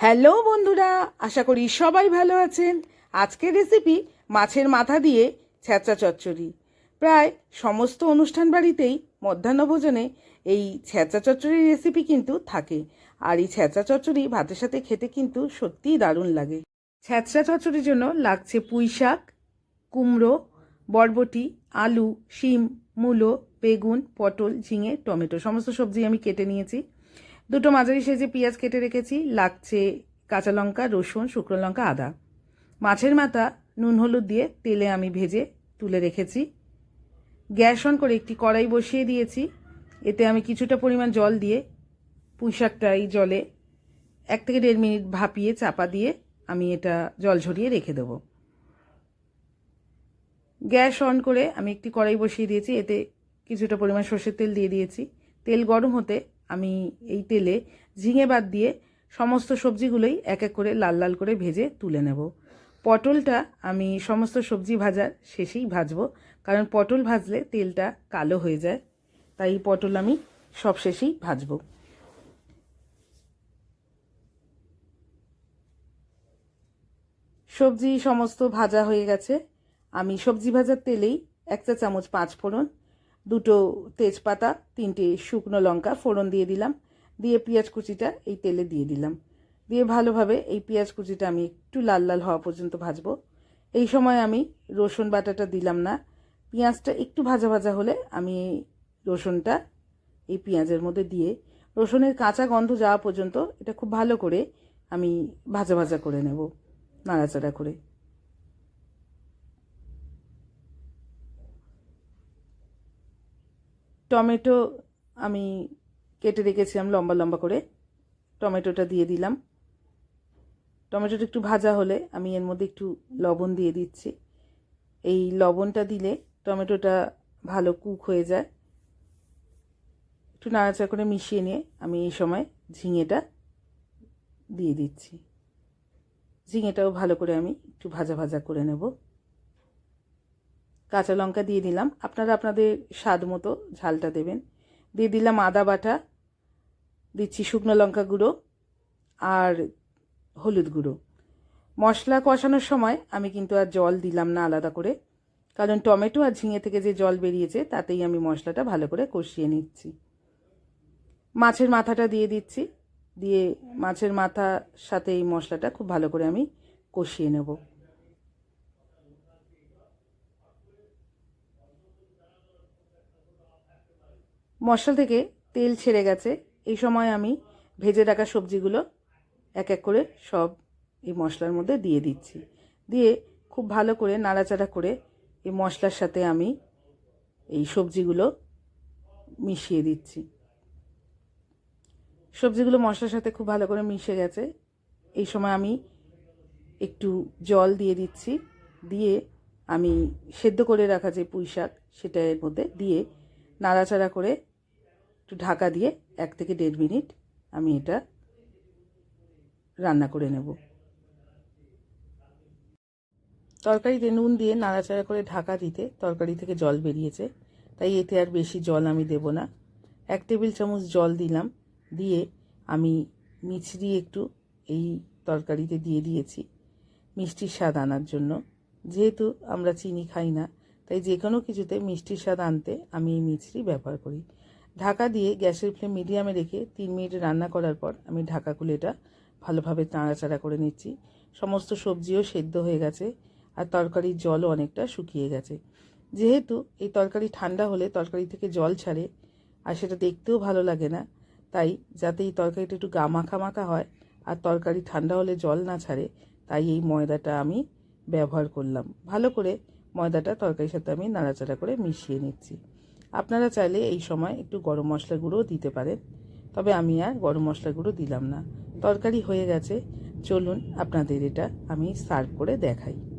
Hello বন্ধুরা, আশা করি সবাই ভালো আছেন। আজকের রেসিপি মাছের মাথা দিয়ে ছ্যাঁচা চচ্চড়ি। প্রায় সমস্ত অনুষ্ঠান বাড়িতেই মধ্যাহ্নভোজনে এই ছ্যাঁচা চচ্চড়ির রেসিপি কিন্তু থাকে। আর এই ছ্যাঁচা চচ্চড়ি ভাতের সাথে খেতে কিন্তু সত্যিই দারুণ লাগে। ছ্যাঁচা চচ্চড়ির জন্য লাগছে পুঁই শাক, কুমড়ো, বরবটি, আলু, শিম, মূলো, বেগুন, পটল, ঝিঙে, টমেটো, সমস্ত সবজি আমি কেটে নিয়েছি। দুটো মাঝারি সেজে পেঁয়াজ কেটে রেখেছি, লাগছে কাঁচা লঙ্কা, রসুন, শুকনো লঙ্কা, আদা। মাছের মাথা নুন হলুদ দিয়ে তেলে আমি ভেজে তুলে রেখেছি। গ্যাস অন করে একটি কড়াই বসিয়ে দিয়েছি। এতে আমি কিছুটা পরিমাণ জল দিয়ে পুঁই শাকটা এই জলে এক থেকে দেড় মিনিট ভাপিয়ে চাপা দিয়ে আমি এটা জল ঝরিয়ে রেখে দেবো। গ্যাস অন করে আমি একটি কড়াই বসিয়ে দিয়েছি। এতে কিছুটা পরিমাণ সর্ষের তেল দিয়ে দিয়েছি। তেল গরম হতে আমি এই তেলে ঝিঙে বাদ দিয়ে সমস্ত সবজিগুলোই এক এক করে লাল লাল করে ভেজে তুলে নেব। পটলটা আমি সমস্ত সবজি ভাজার শেষেই ভাজবো, কারণ পটল ভাজলে তেলটা কালো হয়ে যায়, তাই পটল আমি সব শেষেই ভাজবো। সবজি সমস্ত ভাজা হয়ে গেছে। আমি সবজি ভাজার তেলেই এক চা চামচ পাঁচ ফোড়ন দুটো তেজপাতা, তিনটে শুকনো লঙ্কা ফোড়ন দিয়ে দিলাম। দিয়ে পেঁয়াজ কুচিটা এই তেলে দিয়ে দিলাম। দিয়ে ভালোভাবে এই পেঁয়াজ কুচিটা আমি একটু লাল লাল হওয়া পর্যন্ত ভাজবো। এই সময় আমি রসুন বাটাটা দিলাম না। পেঁয়াজটা একটু ভাজা ভাজা হলে আমি রসুনটা এই পেঁয়াজের মধ্যে দিয়ে রসুনের কাঁচা গন্ধ যাওয়া পর্যন্ত এটা খুব ভালো করে আমি ভাজা ভাজা করে নেব, নাড়াচাড়া করে। টমেটো আমি কেটে রেখেছিলাম লম্বা লম্বা করে। টমেটোটা দিয়ে দিলাম। টমেটোটা একটু ভাজা হলে আমি এর মধ্যে একটু লবণ দিয়ে দিচ্ছি। এই লবণটা দিলে টমেটোটা ভালো কুক হয়ে যায়। একটু নাড়াচাড়া করে মিশিয়ে নিয়ে আমি এই সময় ঝিঙেটা দিয়ে দিচ্ছি। ঝিঙেটাও ভালো করে আমি একটু ভাজা ভাজা করে নেব। কাঁচা লঙ্কা দিয়ে দিলাম। আপনারা আপনাদের স্বাদ মতো ঝালটা দেবেন। দিয়ে দিলাম আদা বাটা, দিচ্ছি শুকনো লঙ্কা গুঁড়ো আর হলুদ গুঁড়ো। মশলা কষানোর সময় আমি কিন্তু আর জল দিলাম না আলাদা করে। কারণ টমেটো আর ঝিঙে থেকে যে জল বেরিয়েছে, তাতেই আমি মশলাটা ভালো করে কষিয়ে নিচ্ছি। মাছের মাথাটা দিয়ে দিচ্ছি। দিয়ে মাছের মাথার সাথে এই মশলাটা খুব ভালো করে আমি কষিয়ে নেব। মশলা থেকে তেল ছেড়ে গেছে। এই সময় আমি ভেজে রাখা সবজিগুলো এক এক করে সব এই মশলার মধ্যে দিয়ে দিচ্ছি। দিয়ে খুব ভালো করে নাড়াচাড়া করে এই মশলার সাথে আমি এই সবজিগুলো মিশিয়ে দিচ্ছি। সবজিগুলো মশলার সাথে খুব ভালো করে মিশে গেছে। এই সময় আমি একটু জল দিয়ে দিচ্ছি। দিয়ে আমি সেদ্ধ করে রাখা যে পুঁই শাক সেটা এর মধ্যে দিয়ে নাড়াচাড়া করে একটু ঢাকা দিয়ে এক থেকে দেড় মিনিট আমি এটা রান্না করে নেব। তরকারিতে নুন দিয়ে নাড়াচাড়া করে ঢাকা দিতে তরকারি থেকে জল বেরিয়েছে, তাই এতে আর বেশি জল আমি দেব না। এক টেবিল চামচ জল দিলাম, দিয়ে আমি মিছরি একটু এই তরকারিতে দিয়ে দিয়েছি মিষ্টির স্বাদ আনার জন্য। যেহেতু আমরা চিনি খাই না, তাই যে কোনো কিছুতে মিষ্টির স্বাদ আনতে আমি এই মিছরি ব্যবহার করি। ঢাকা দিয়ে গ্যাসের ফ্লেম মিডিয়ামে রেখে তিন মিনিট রান্না করার পর আমি ঢাকা খুলে এটা ভালোভাবে নাড়াচাড়া করে নিচ্ছি। সমস্ত সবজিও সেদ্ধ হয়ে গেছে আর তরকারির জলও অনেকটা শুকিয়ে গেছে। যেহেতু এই তরকারি ঠান্ডা হলে তরকারি থেকে জল ছাড়ে আর সেটা দেখতেও ভালো লাগে না, তাই যাতে এই তরকারিটা একটু গা মাখা মাখা হয় আর তরকারি ঠান্ডা হলে জল না ছাড়ে, তাই এই ময়দাটা আমি ব্যবহার করলাম। ভালো করে ময়দাটা তরকারির সাথে আমি নাড়াচাড়া করে মিশিয়ে নিচ্ছি। আপনারা চাইলে এই সময় একটু গরম মশলা গুঁড়োও দিতে পারেন, তবে আমি আর গরম মশলা গুঁড়ো দিলাম না। তরকারি হয়ে গেছে, চলুন আপনাদের এটা আমি সার্ভ করে দেখাই।